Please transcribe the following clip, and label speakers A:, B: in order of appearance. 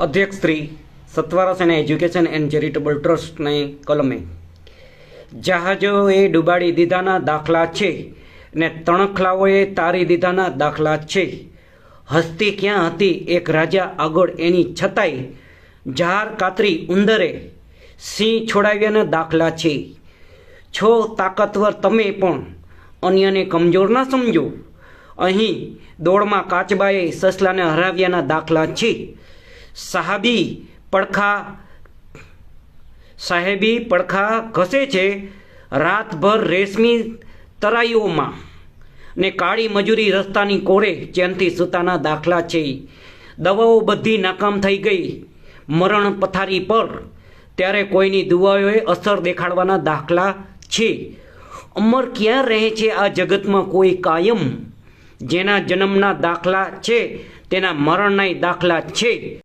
A: અધ્યક્ષ શ્રી સત્વારસ અને education and charitable ટ્રસ્ટની કલમે. જહાજોએ ડૂબાડી દીધાના દાખલા છે ને તણખલાઓએ તારી દીધાના દાખલા છે. હસ્તી ક્યાં હતી એક રાજા આગળ એની છતાંય જહાર કાતરી ઉંદરે સિંહ છોડાવ્યાના દાખલા છે. છો તાકતવર તમે પણ અન્યને કમજોર ના સમજો. અહીં દોડમાં કાચબાએ સસલાને હરાવ્યાના દાખલા છે. સાહાબી પડખા, સાહેબી પડખા ઘસે છે રાતભર રેશમી તરાઈઓમાં ને કાળી મજૂરી રસ્તાની કોરે ચેનથી સૂતાના દાખલા છે. દવાઓ બધી નાકામ થઈ ગઈ. મરણ પથારી પર ત્યારે કોઈની દુવાઓએ અસર દેખાડવાના દાખલા છે. અમર ક્યાં રહે છે આ જગતમાં કોઈ કાયમ? જેના જન્મના દાખલા છે, તેના મરણના દાખલા છે.